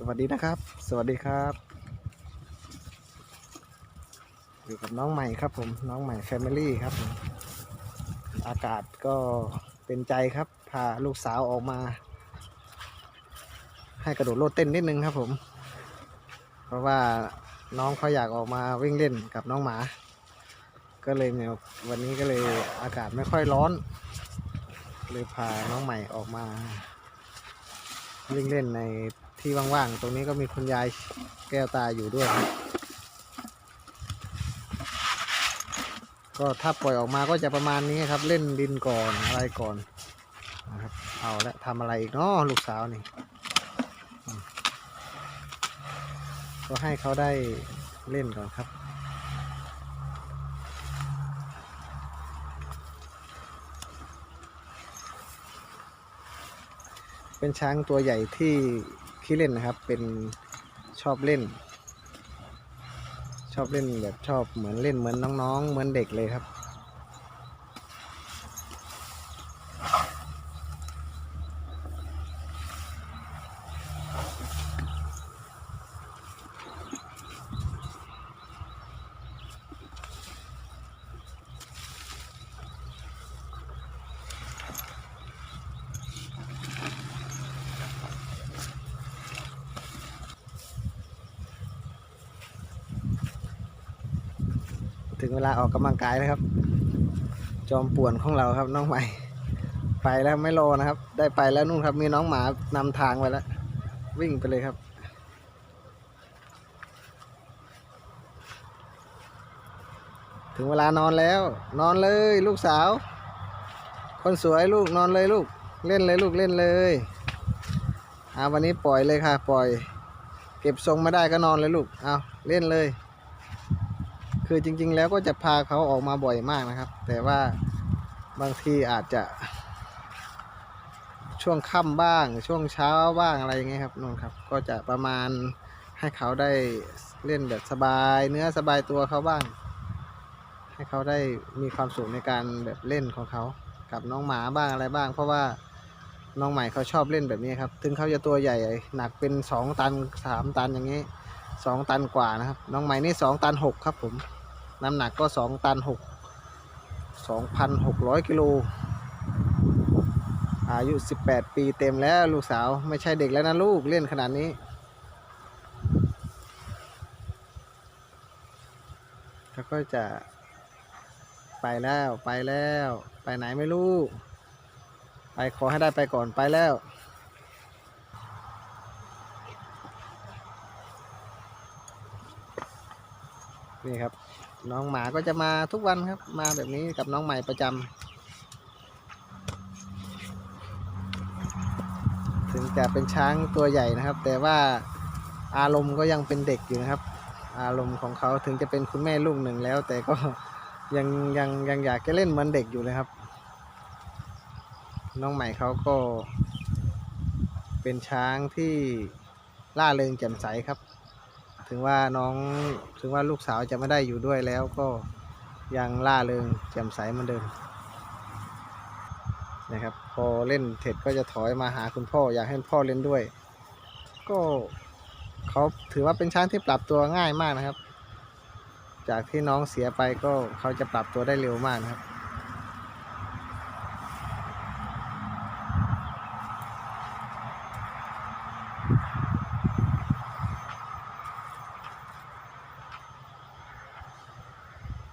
สวัสดีนะครับ สวัสดีครับ อยู่กับน้องใหม่ครับผม น้องใหม่แฟมิลี่ครับ อากาศก็เป็นใจครับ พาลูกสาวออกมา ให้กระโดดโลดเต้นนิดนึงครับผม เพราะว่าน้องเขาอยากออกมาวิ่งเล่นกับน้องหมา ก็เลยเนี่ยวันนี้ก็เลยอากาศไม่ค่อยร้อน เลยพาน้องใหม่ออกมาวิ่งเล่นใน ที่ว่างๆ ตรงนี้ก็มีคุณยายแก้วตาอยู่ด้วย ก็ถ้าปล่อยออกมาก็จะประมาณนี้ครับ เล่นดินก่อนอะไรก่อนนะครับเอาละทำอะไรอีกเนาะลูกสาวนี่ ก็ให้เขาได้เล่นก่อนครับเป็นช้างตัวใหญ่ที่ ขี้เล่นนะครับ เป็นชอบเล่น ชอบเล่นแบบชอบเหมือนเล่นเหมือนน้องๆ เหมือนเด็กเลยครับ ถึงเวลาออกกำลังกายแล้วครับ จอมป่วนของเราครับน้องใหม่ ไปแล้วไม่รอนะครับ ได้ไปแล้วนู่นครับมีน้องหมานำทางไปแล้ว วิ่งไปเลยครับถึงเวลานอนแล้ว นอนเลยลูกสาว คนสวยลูกนอนเลยลูกเล่นเลยลูกเล่นเลยเอาวันนี้ปล่อยเลยค่ะ ปล่อย เก็บทรงไม่ได้ก็นอนเลยลูกเอาเล่นเลย คือจริง ๆ แล้วก็จะพาเขาออกมาบ่อยมากนะครับ แต่ว่าบางทีอาจจะ ช่วงค่ำบ้าง ช่วงเช้าบ้างอะไรอย่างเงี้ยครับนู่นครับ ก็จะประมาณให้เขาได้เล่นแบบสบาย เนื้อสบายตัวเขาบ้าง ให้เขาได้มีความสุขในการแบบเล่นของเขา กับน้องหมาบ้างอะไรบ้าง เพราะว่าน้องใหม่เขาชอบเล่นแบบนี้ครับ ถึงเขาจะตัวใหญ่หนักเป็นสองตันสามตันอย่างนี้สองตันกว่านะครับ น้องใหม่นี่สองตันหกครับผม น้ำหนักก็สองตันหกสองพันหกร้อยกิโลอายุสิบแปดปีเต็มแล้วลูกสาวไม่ใช่เด็กแล้วนะลูกเล่นขนาดนี้เขาก็จะ ไปแล้วไปแล้ว ไปไหนไม่รู้ ไปขอให้ได้ไปก่อนไปแล้ว นี่ครับ น้องหมาก็จะมาทุกวันครับ มาแบบนี้กับน้องใหม่ประจำถึงจะเป็นช้างตัวใหญ่นะครับ แต่ว่าอารมณ์ก็ยังเป็นเด็กอยู่นะครับ อารมณ์ของเขาถึงจะเป็นคุณแม่ลูกหนึ่งแล้ว แต่ก็ยังยังยังอยากจะเล่นเหมือนเด็กอยู่เลยครับ น้องใหม่เขาก็ เป็นช้างที่ล่าเริงแจ่มใสครับ ถึงว่าน้องถึงว่าลูกสาวจะไม่ได้อยู่ด้วยแล้วก็ยังล่าเริงแจ่มใสเหมือนเดิมนะครับ พอเล่นเสร็จก็จะถอยมาหาคุณพ่ออยากให้พ่อเล่นด้วย ก็เขาถือว่าเป็นช้างที่ปรับตัวง่ายมากนะครับ จากที่น้องเสียไปก็เขาจะปรับตัวได้เร็วมากนะครับ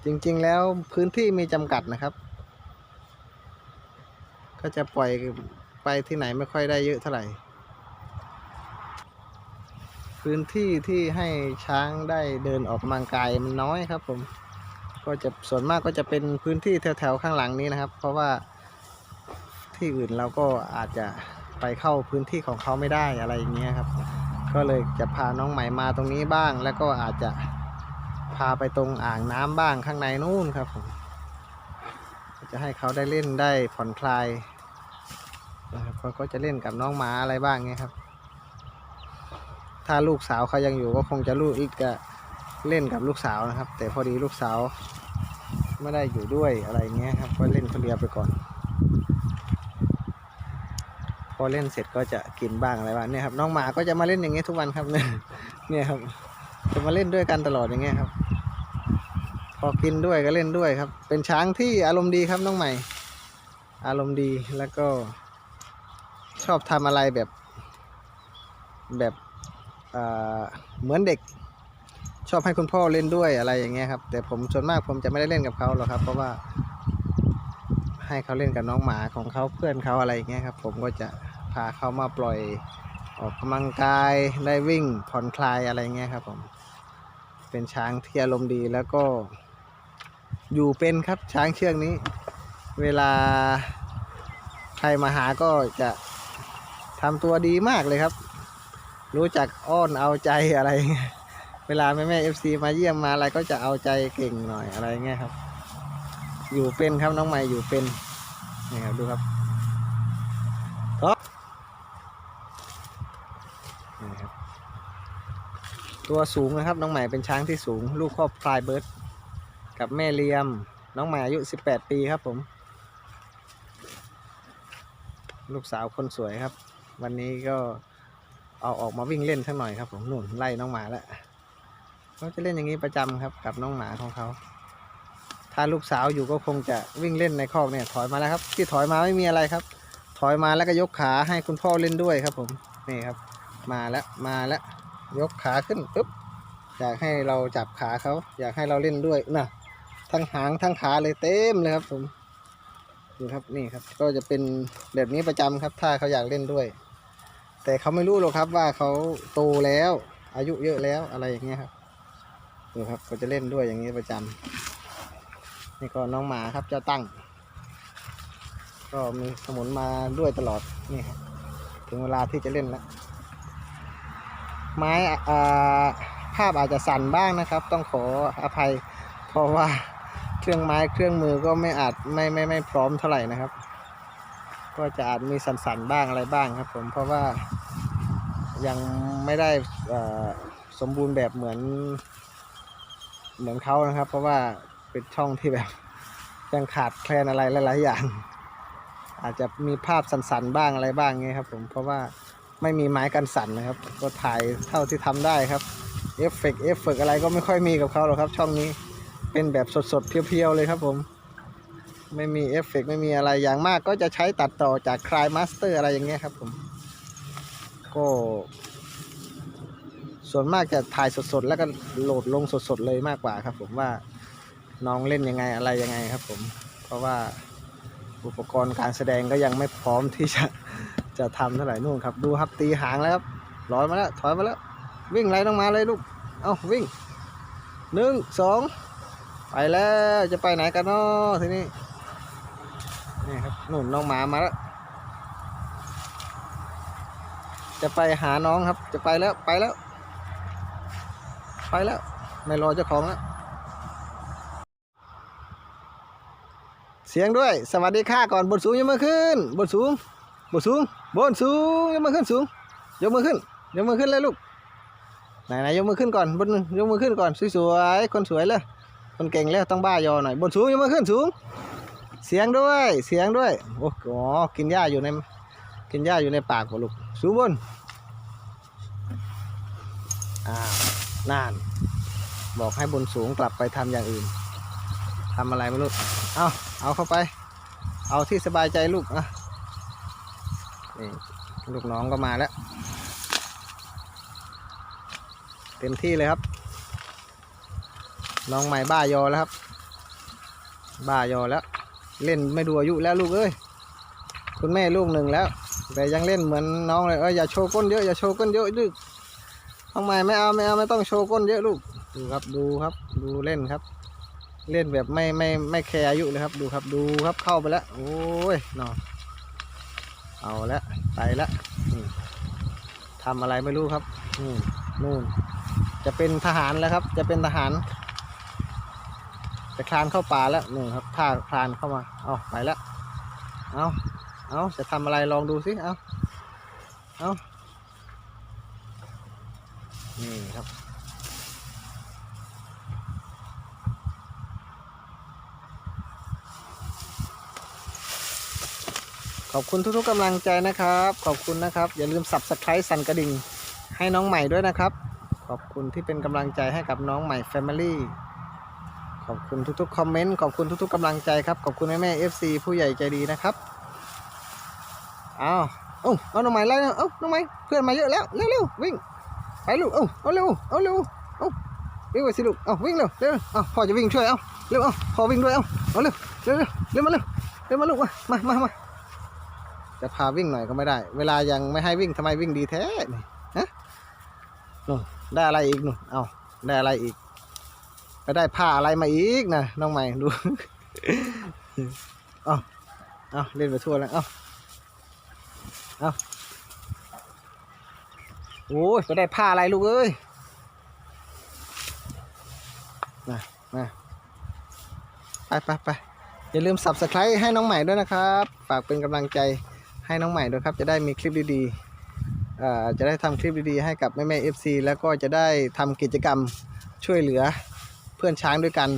จริงๆแล้วพื้นที่มีจำกัดนะครับ ก็จะปล่อยไปที่ไหนไม่ค่อยได้เยอะเท่าไหร่ พื้นที่ที่ให้ช้างได้เดินออกกำลังกายมันน้อยครับ ผม ก็จะส่วนมากก็จะเป็นพื้นที่แถวๆข้างหลังนี้นะครับ เพราะว่าที่อื่นเราก็อาจจะไปเข้าพื้นที่ของเขาไม่ได้อะไรอย่างเงี้ยครับ ก็เลยจะพาน้องใหม่มาตรงนี้บ้างแล้วก็อาจจะ พาไปตรงอ่างน้ำบ้างข้างในนู่นครับผมจะให้เขาได้เล่นได้ผ่อนคลายนะครับเขาก็จะเล่นกับน้องหมาอะไรบ้างเงี้ยครับ ถ้าลูกสาวเขายังอยู่ก็คงจะลูกอีกจะเล่นกับลูกสาวนะครับ แต่พอดีลูกสาวไม่ได้อยู่ด้วยอะไรเงี้ยครับ ก็เล่นคนเดียวไปก่อน พอเล่นเสร็จก็จะกินบ้างอะไรบ้างเนี่ยครับน้องหมาก็จะมาเล่นอย่างเงี้ยทุกวันครับเนี่ยเนี่ยครับจะมาเล่นด้วยกันตลอดอย่างเงี้ยครับ พอกินด้วยก็เล่นด้วยครับ เป็นช้างที่อารมณ์ดีครับน้องใหม่ อารมณ์ดีแล้วก็ ชอบทำอะไรแบบ แบบเเหมือนเด็กชอบให้คุณพ่อเล่นด้วยอะไรอย่างเงี้ยครับ แต่ผมส่วนมากผมจะไม่ได้เล่นกับเขาหรอกครับ เพราะว่า ให้เขาเล่นกับน้องหมาของเขาเพื่อนเขาอะไรอย่างเงี้ยครับ ผมก็จะพาเขามาปล่อยออกกำลังกายได้วิ่งผ่อนคลายอะไรเงี้ยครับผมเป็นช้างที่อารมณ์ดีแล้วก็ อยู่เป็นครับช้างเชือกนี้ เวลาใครมาหาก็จะทำตัวดีมากเลยครับ รู้จักอ้อนเอาใจอะไรเงี้ยเวลาแม่แม่เอฟซีมาเยี่ยมมาอะไรก็จะเอาใจเก่งหน่อยอะไรเงี้ยครับ อยู่เป็นครับน้องใหม่อยู่เป็นนี่ครับดูครับท็อปนี่ครับตัวสูงนะครับน้องใหม่เป็นช้างที่สูง ลูกครอบพลายเบิร์ด กับแม่เลียม น้องใหม่อายุ 18 ปีครับผม ลูกสาวคนสวยครับ วันนี้ก็เอาออกมาวิ่งเล่นสักหน่อยครับผมนู่นไล่น้องหมาแล้วเขาจะเล่นอย่างนี้ประจำครับ กับน้องหมาของเขา ถ้าลูกสาวอยู่ก็คงจะวิ่งเล่นในคอกเนี่ย ถอยมาแล้วครับ ที่ถอยมาไม่มีอะไรครับ ถอยมาแล้วก็ยกขาให้คุณพ่อเล่นด้วยครับ ผมนี่ครับ มาแล้วมาแล้วยกขาขึ้นปุ๊บอยากให้เราจับขาเขาอยากให้เราเล่นด้วยนะ ทั้งหางทั้งขาเลยเต็มเลยครับผมนี่ครับนี่ครับ ก็จะเป็นแบบนี้ประจำครับ ถ้าเขาอยากเล่นด้วย แต่เขาไม่รู้หรอกครับว่าเขาโตแล้ว อายุเยอะแล้วอะไรอย่างเงี้ยครับดูครับก็จะเล่นด้วยอย่างนี้ประจำนี่ก็น้องหมาครับเจ้าตั้ง ก็มีสมุนมาด้วยตลอดนี่ครับถึงเวลาที่จะเล่นแล้วไม้อ่าภาพอาจจะสั่นบ้างนะครับ ต้องขออภัย เพราะว่า เครื่องไม้เครื่องมือก็ไม่อาจไม่ไม่ไม่พร้อมเท่าไหร่นะครับ ก็จะอาจมีสั่นๆบ้างอะไรบ้างครับ ผมเพราะว่ายังไม่ได้สมบูรณ์แบบเหมือน เหมือนเขานะครับ เพราะว่าเป็นช่องที่แบบยังขาดแคลนอะไรหลาย ๆ อย่าง อาจจะมีภาพสั่นๆบ้างอะไรบ้างเงี้ยครับ ผมเพราะว่าไม่มีไม้กันสั่นนะครับ ก็ถ่ายเท่าที่ทำได้ครับเอฟเฟกเอฟเฟกอะไรก็ไม่ค่อยมีกับเขาหรอกครับ ช่องนี้ เป็นแบบสดๆเพียวๆเลยครับผม ไม่มีเอฟเฟกไม่มีอะไรอย่างมาก ก็จะใช้ตัดต่อจากคลายมาสเตอร์อะไรอย่างเงี้ยครับผม ก็ ส่วนมากจะถ่ายสดๆ แล้วก็โหลดลงสดๆเลยมากกว่าครับ ผมว่าน้องเล่นยังไงอะไรยังไงครับ ผม เพราะว่าอุปกรณ์การแสดงก็ยังไม่พร้อมที่จะจะทำเท่าไหร่นู่นครับ ดูครับตีหางแล้วครับลอยมาแล้วถอยมาแล้ว วิ่งไล่น้องมาเลยลูก เอาวิ่งหนึ่งสอง ไปแล้วจะไปไหนกันเนาะทีนี้นี่ครับนู่นน้องหมามาแล้วจะไปหาน้องครับ จะไปแล้วไปแล้ว ไปแล้ว ไม่รอเจ้าของแล้วเสียงด้วย สวัสดีค่ะก่อนบนสูงยกมือขึ้น บนสูง บนสูง บนสูงยกมือขึ้นสูงยกมือขึ้นยกมือขึ้นเลยลูกไหนไหนยกมือขึ้นก่อนบนยกมือขึ้นก่อนสวยๆคนสวยเลย คนเก่งแล้วต้องบ้ายอหน่อยบนสูงยกมือขึ้นสูง เสียงด้วยเสียงด้วยโอ้โหกินหญ้าอยู่ในกินหญ้าอยู่ในปากบ่ลูกสูงบนอ้าน่านบอกให้บนสูงกลับไปทำอย่างอื่นทำอะไรไม่รู้เอาเอาเข้าไป เอาที่สบายใจลูกอะนี่ลูกน้องก็มาแล้ว เต็มที่เลยครับ น้องใหม่บ้ายอแล้วครับ บ้ายอแล้ว เล่นไม่ดูอายุแล้วลูกเอ้ยคุณแม่ลูกหนึ่งแล้ว แต่ยังเล่นเหมือนน้องเลยเอออย่าโชว์ก้นเยอะอย่าโชว์ก้นเยอะลูกทำไมไม่เอาไม่เอาไม่ต้องโชว์ก้นเยอะลูกดูครับดูครับ ดูเล่นครับ เล่นแบบไม่ไม่ไม่แคร์อายุเลยครับ ดูครับดูครับเข้าไปแล้วโอ้ยนอเอาล้วไปล้วอืมทำอะไรไม่รู้ครับนู่นนู่นจะเป็นทหารแล้วครับ จะเป็นทหาร จะคลานเข้าป่าแล้วนู่ครับท่าคลานเข้ามา เอาไปแล้ว เอาเอาจะทำอะไรลองดูสิ เอาเอานี่ครับขอบคุณทุกๆกำลังใจนะครับ ขอบคุณนะครับ อย่าลืม subscribe สั่นกระดิ่งให้น้องใหม่ด้วยนะครับ ขอบคุณที่เป็นกำลังใจให้กับน้องใหม่ Family ขอบคุณทุกๆคอมเมนต์ขอบคุณทุกๆกำลังใจครับขอบคุณแม่แม่ๆ FC ผู้ใหญ่ใจดีนะครับเอาเอ้าเอาน้องใหม่ไล่เอ้าน้องใหม่เพื่อนมาเยอะแล้วเร็วๆวิ่งไปลูกเอ้าเอาเร็วเอาเร็วเอ้าวิ่งไปสิลูกเอ้าวิ่งเร็วเร็วเอ้าพ่อจะวิ่งช่วยเอ้าเร็วเอ้าพ่อวิ่งด้วยเอ้าเอาเร็วเร็วเร็วมาเร็วเร็วมาลูกมามามาจะพาวิ่งหน่อยก็ไม่ได้ เวลายังไม่ให้วิ่งทำไมวิ่งดีแท้นี่ฮะนู่นได้อะไรอีกนู่นเอ้าได้อะไรอีก ก็ได้ผ้าอะไรมาอีกนะน้องใหม่ดูเอาเอาเล่นไปทั่วแล้วเอาเอาโอ้ยไปได้ผ้าอะไรลูกเอ้ยมามาไปไปไปอย่าลืม subscribe ให้น้องใหม่ด้วยนะครับ ฝากเป็นกำลังใจให้น้องใหม่ด้วยครับ จะได้มีคลิปดีๆเอ่อจะได้ทำคลิปดีๆให้กับแม่แม่ FC แล้วก็จะได้ทำกิจกรรมช่วยเหลือ เพื่อนช้างด้วยกัน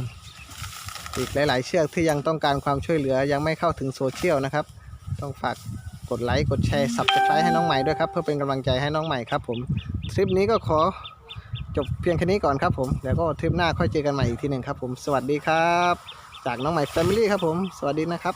อีกหลาย ๆ เชือกที่ยังต้องการความช่วยเหลือยังไม่เข้าถึงโซเชียลนะครับ ต้องฝากกดไลค์กดแชร์สับสไครต์ให้น้องใหม่ด้วยครับ เพื่อเป็นกำลังใจให้น้องใหม่ครับผมทริปนี้ก็ขอจบเพียงแค่นี้ก่อนครับผมแล้วก็ทริปหน้าค่อยเจอกันใหม่อีกทีหนึ่งครับผมสวัสดีครับ จากน้องใหม่แฟมิลี่ครับผม สวัสดีนะครับ